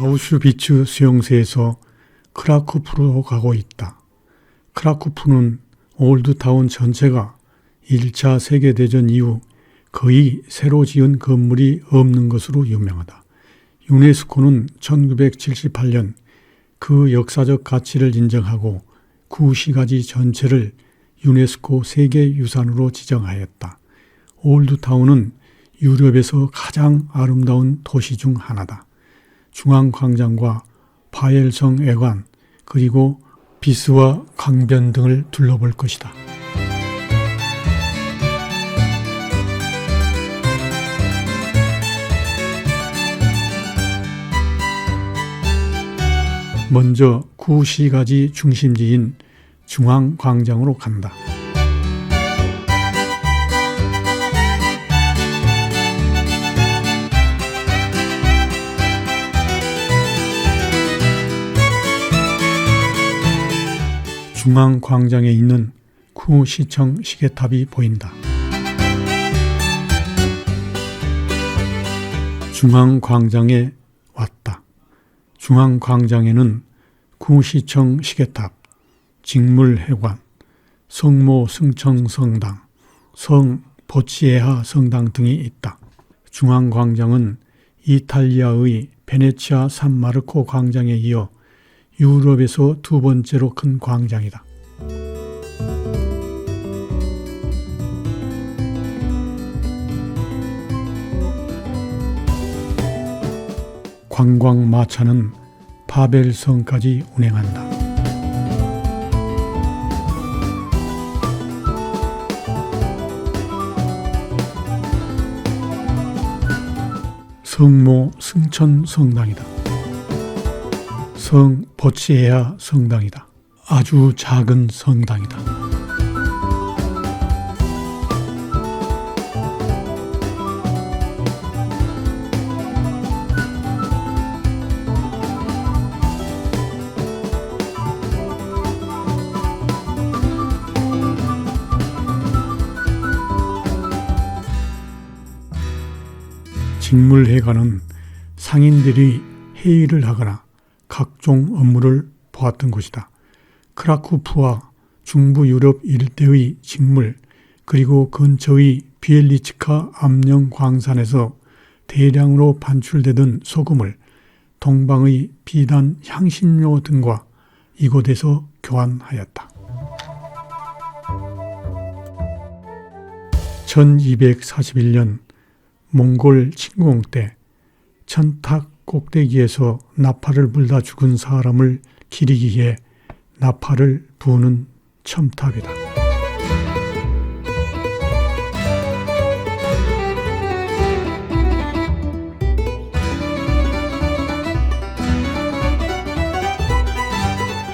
아우슈비츠 수용소에서 크라쿠프로 가고 있다. 크라쿠프는 올드타운 전체가 1차 세계대전 이후 거의 새로 지은 건물이 없는 것으로 유명하다. 유네스코는 1978년 그 역사적 가치를 인정하고 구시가지 전체를 유네스코 세계유산으로 지정하였다. 올드타운은 유럽에서 가장 아름다운 도시 중 하나다. 중앙광장과 파엘성 애관 그리고 비스와 강변 등을 둘러볼 것이다. 먼저 구시가지 중심지인 중앙광장으로 간다. 중앙광장에 있는 구시청 시계탑이 보인다. 중앙광장에 왔다. 중앙광장에는 구시청 시계탑, 직물회관, 성모 승천성당, 성 보치에하 성당 등이 있다. 중앙광장은 이탈리아의 베네치아 산마르코 광장에 이어 유럽에서 두 번째로 큰 광장이다. 관광 마차는 바벨성까지 운행한다. 성모 승천 성당이다. 성 보치에야 성당이다. 아주 작은 성당이다. 직물회관은 상인들이 회의를 하거나 각종 업무를 보았던 곳이다. 크라쿠프와 중부 유럽 일대의 직물 그리고 근처의 비엘리치카 암령 광산에서 대량으로 반출되던 소금을 동방의 비단 향신료 등과 이곳에서 교환하였다. 1241년 몽골 침공 때 천탁 꼭대기에서 나팔을 불다 죽은 사람을 기리기에 나팔을 부는 첨탑이다.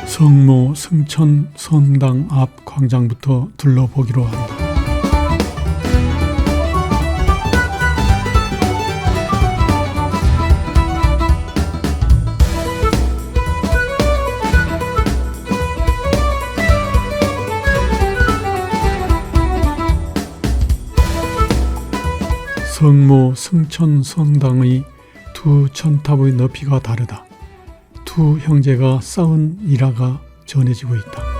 성모 승천 성당 앞 광장부터 둘러보기로 한다. 성모 승천 성당의 두 천탑의 높이가 다르다. 두 형제가 싸운 일화가 전해지고 있다.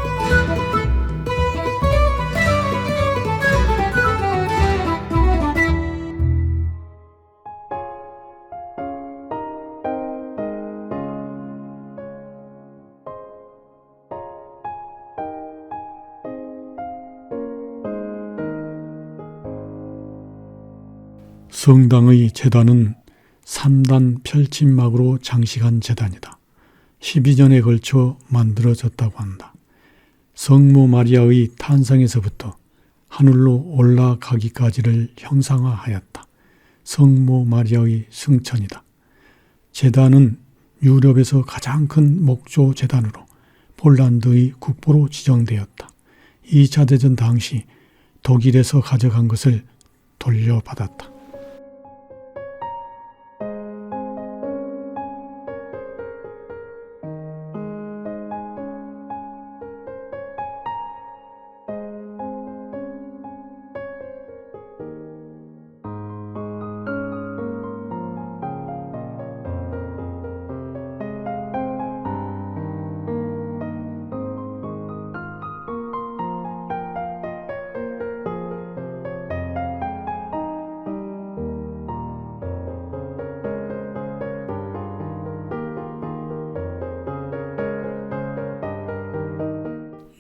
성당의 재단은 3단 별침막으로 장식한 재단이다. 12년에 걸쳐 만들어졌다고 한다. 성모 마리아의 탄생에서부터 하늘로 올라가기까지를 형상화하였다. 성모 마리아의 승천이다. 재단은 유럽에서 가장 큰 목조 재단으로 폴란드의 국보로 지정되었다. 2차 대전 당시 독일에서 가져간 것을 돌려받았다.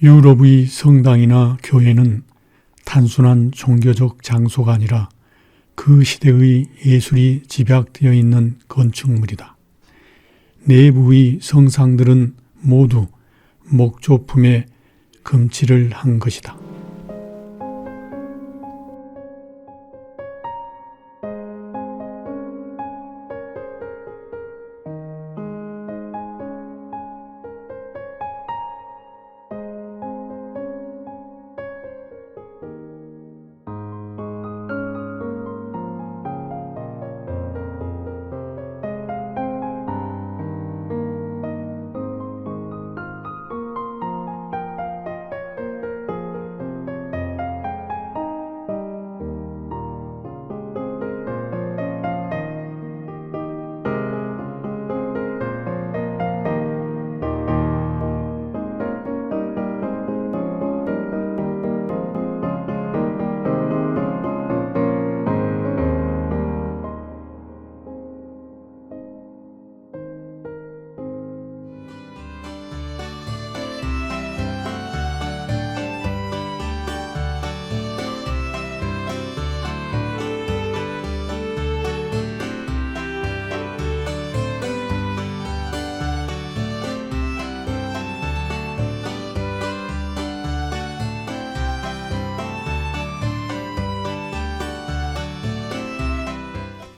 유럽의 성당이나 교회는 단순한 종교적 장소가 아니라 그 시대의 예술이 집약되어 있는 건축물이다. 내부의 성상들은 모두 목조품에 금칠을 한 것이다.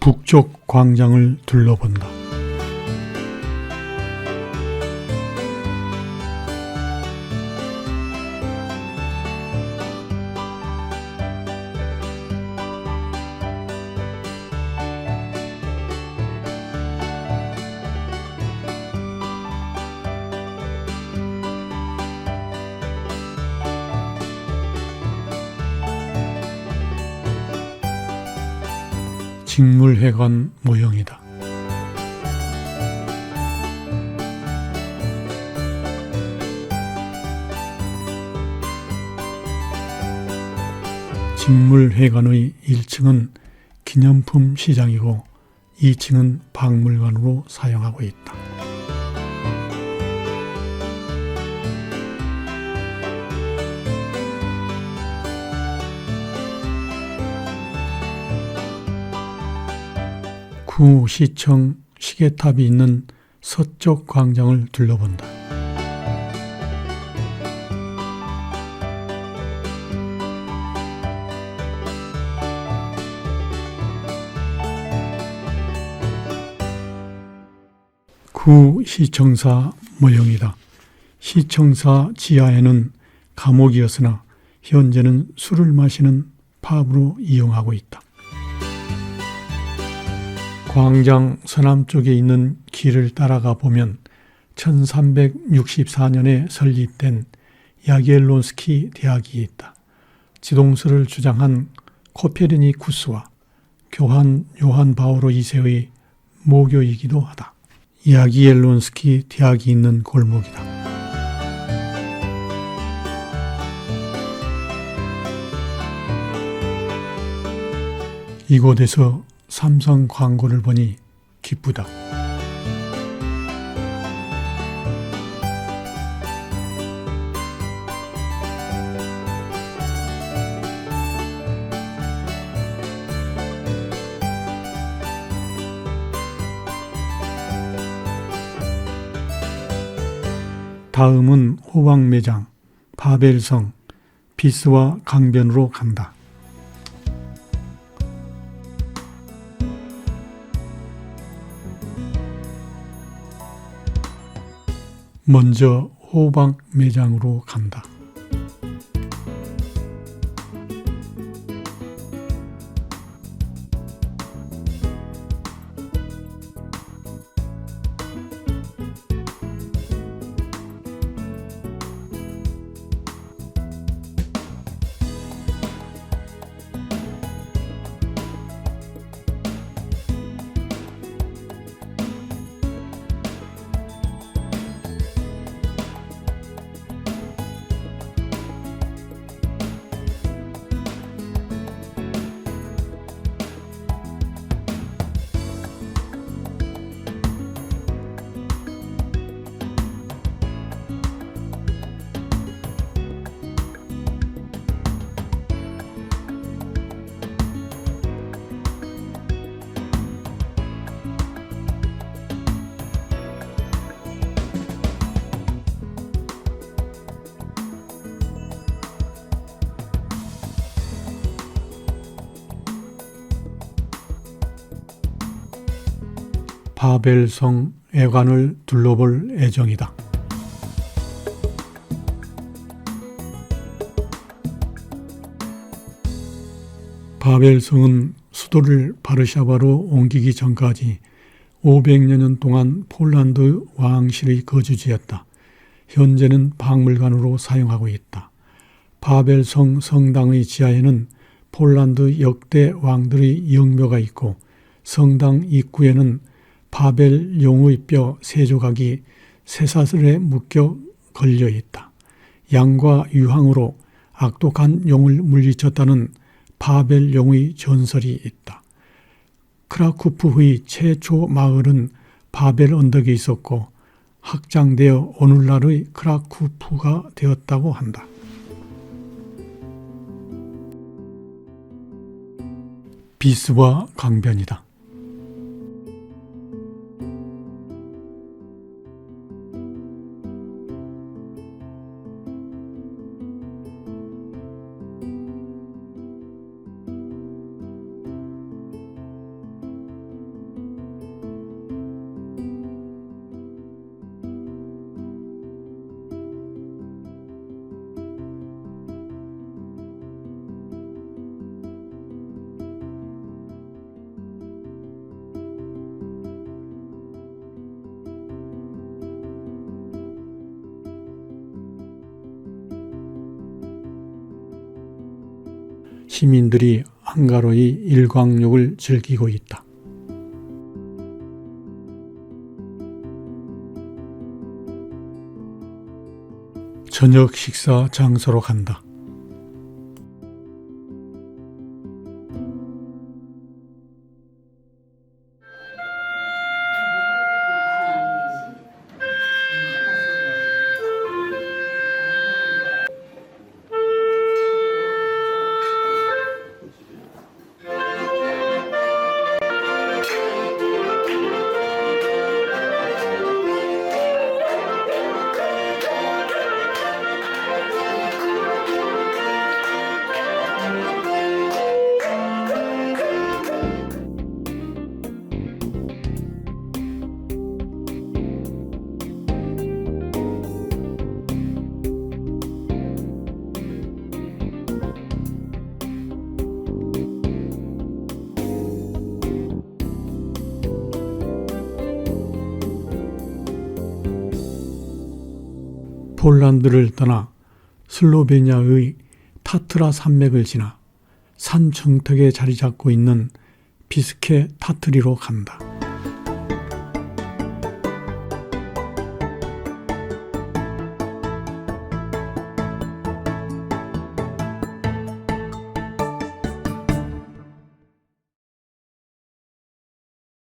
북쪽 광장을 둘러본다. 직물회관 모형이다. 직물회관의 1층은 기념품 시장이고 2층은 박물관으로 사용하고 있다. 구시청 시계탑이 있는 서쪽 광장을 둘러본다. 구시청사 모형이다. 시청사 지하에는 감옥이었으나 현재는 술을 마시는 팝으로 이용하고 있다. 광장 서남쪽에 있는 길을 따라가 보면 1364년에 설립된 야겔론스키 대학이 있다. 지동설을 주장한 코페르니쿠스와 교환 요한 바오로 2세의 모교이기도 하다. 야기엘론스키 대학이 있는 골목이다. 이곳에서 삼성 광고를 보니 기쁘다. 다음은 호박 매장, 바벨성, 비스와 강변으로 간다. 먼저 호박 매장으로 간다. 바벨성 애관을 둘러볼 예정이다. 바벨성은 수도를 바르샤바로 옮기기 전까지 500여 년 동안 폴란드 왕실의 거주지였다. 현재는 박물관으로 사용하고 있다. 바벨성 성당의 지하에는 폴란드 역대 왕들의 영묘가 있고 성당 입구에는 바벨 용의 뼈 세 조각이 쇠사슬에 묶여 걸려 있다. 양과 유황으로 악독한 용을 물리쳤다는 바벨 용의 전설이 있다. 크라쿠프의 최초 마을은 바벨 언덕에 있었고 확장되어 오늘날의 크라쿠프가 되었다고 한다. 비스와 강변이다. 시민들이 한가로이 일광욕을 즐기고 있다. 저녁 식사 장소로 간다. 폴란드를 떠나 슬로베니아의 타트라 산맥을 지나 산 정턱에 자리 잡고 있는 비스케 타트리로 간다.